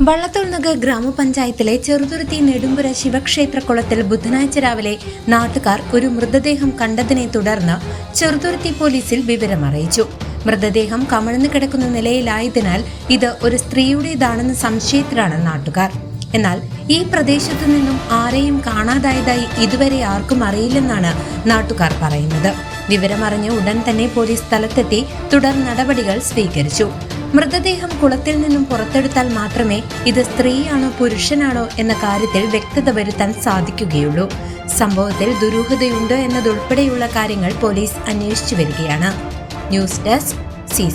വള്ളത്തോൾനഗർ ഗ്രാമപഞ്ചായത്തിലെ ചെറുതുരുത്തി നെടുമ്പുര ശിവക്ഷേത്ര കുളത്തിൽ ബുധനാഴ്ച രാവിലെ നാട്ടുകാർ ഒരു മൃതദേഹം കണ്ടതിനെ തുടർന്ന് ചെറുതുരുത്തി പോലീസിൽ വിവരമറിയിച്ചു മൃതദേഹം കമഴ്ന്നു കിടക്കുന്ന നിലയിലായതിനാൽ ഇത് ഒരു സ്ത്രീയുടേതാണെന്ന സംശയത്തിലാണ് നാട്ടുകാർ. എന്നാൽ ഈ പ്രദേശത്തു നിന്നും ആരെയും കാണാതായതായി ഇതുവരെ ആർക്കും അറിയില്ലെന്നാണ് നാട്ടുകാർ പറയുന്നത്. വിവരമറിഞ്ഞ് ഉടൻ തന്നെ പോലീസ് സ്ഥലത്തെത്തി തുടർ നടപടികൾ സ്വീകരിച്ചു. മൃതദേഹം കുളത്തിൽ നിന്നും പുറത്തെടുത്താൽ മാത്രമേ ഇത് സ്ത്രീയാണോ പുരുഷനാണോ എന്ന കാര്യത്തിൽ വ്യക്തത വരുത്താൻ സാധിക്കുകയുള്ളൂ. സംഭവത്തിൽ ദുരൂഹതയുണ്ടോ എന്നതുൾപ്പെടെയുള്ള കാര്യങ്ങൾ പോലീസ് അന്വേഷിച്ചു വരികയാണ്. News desk C